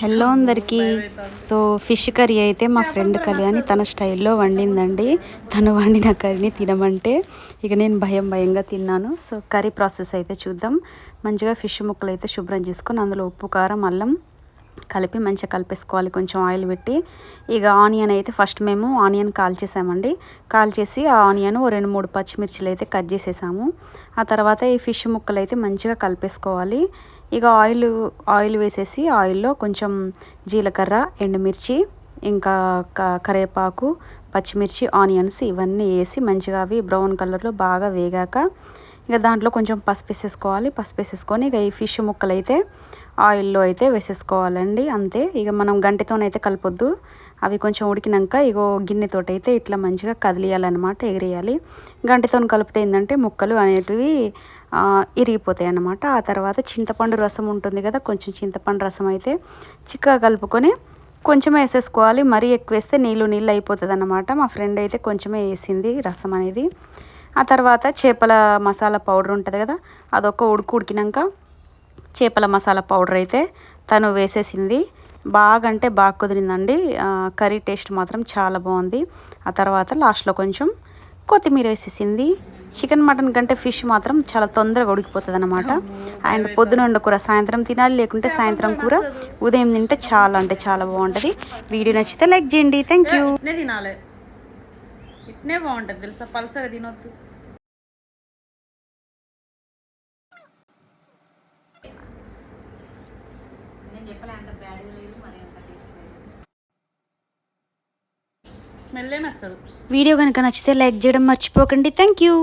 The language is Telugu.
హలో అందరికీ. సో ఫిష్ కర్రీ అయితే మా ఫ్రెండ్ కళ్యాణి తన స్టైల్లో వండిందండి. తను వండిన కర్రీని తినమంటే ఇక నేను భయం భయంగా తిన్నాను. సో కర్రీ ప్రాసెస్ అయితే చూద్దాం. మంచిగా ఫిష్ ముక్కలు అయితే శుభ్రం చేసుకొని అందులో ఉప్పు కారం అల్లం కలిపి మంచిగా కలిపేసుకోవాలి. కొంచెం ఆయిల్ పెట్టి ఇక ఆనియన్ అయితే ఫస్ట్ మేము ఆనియన్ కాల్ చేసామండి. కాల్ చేసి ఆ ఆనియన్ ఓ రెండు మూడు పచ్చిమిర్చిలు అయితే కట్ చేసేసాము. ఆ తర్వాత ఈ ఫిష్ ముక్కలు అయితే మంచిగా కలిపేసుకోవాలి. ఇక ఆయిల్ ఆయిల్ వేసేసి ఆయిల్లో కొంచెం జీలకర్ర ఎండుమిర్చి ఇంకా క- కరివేపాకు పచ్చిమిర్చి ఆనియన్స్ ఇవన్నీ వేసి మంచిగా అవి బ్రౌన్ కలర్లో బాగా వేగాక ఇక దాంట్లో కొంచెం పసుపు వేసేసుకోవాలి. పసుపు వేసేసుకొని ఇక ఈ ఫిష్ ముక్కలు అయితే ఆయిల్లో అయితే వేసేసుకోవాలండి. అంతే. ఇక మనం గంటతోనైతే కలపొద్దు. అవి కొంచెం ఉడికినాక ఇగో గిన్నెతోటి అయితే ఇట్లా మంచిగా కదిలియాలన్నమాట ఎగిరేయాలి. గంటతో కలిపితే ఏంటంటే ముక్కలు అనేటివి ఇరిగిపోతాయి అన్నమాట. ఆ తర్వాత చింతపండు రసం ఉంటుంది కదా కొంచెం చింతపండు రసం అయితే చిక్కగా కలుపుకొని కొంచెం వేసేసుకోవాలి. మరీ ఎక్కువ వేస్తే నీళ్ళు నీళ్ళు అయిపోతుంది అన్నమాట మా ఫ్రెండ్ అయితే కొంచెమే వేసింది రసం అనేది. ఆ తర్వాత చేపల మసాలా పౌడర్ ఉంటుంది కదా అదొక ఉడుకు ఉడికినాక చేపల మసాలా పౌడర్ అయితే తను వేసేసింది. బాగా అంటే బాగా కుదిరిందండి. కర్రీ టేస్ట్ మాత్రం చాలా బాగుంది. ఆ తర్వాత లాస్ట్లో కొంచెం కొత్తిమీర వేసేసింది. చికెన్ మటన్ కంటే ఫిష్ మాత్రం చాలా తొందరగా ఉడికిపోతుంది అనమాట అండ్ పొద్దున వండు కూర సాయంత్రం తినాలి లేకుంటే సాయంత్రం కూర ఉదయం తింటే చాలా అంటే చాలా బాగుంటుంది. వీడియో నచ్చితే లైక్ చేయండి. Thank you. ఇట్నే తినాలి. ఇట్నే బాగుంటుంది తెలుసా? పలసగా తినొద్దు. స్మెల్లే నచ్చదు. వీడియో కనుక నచ్చితే లైక్ చేయడం మర్చిపోకండి. Thank you.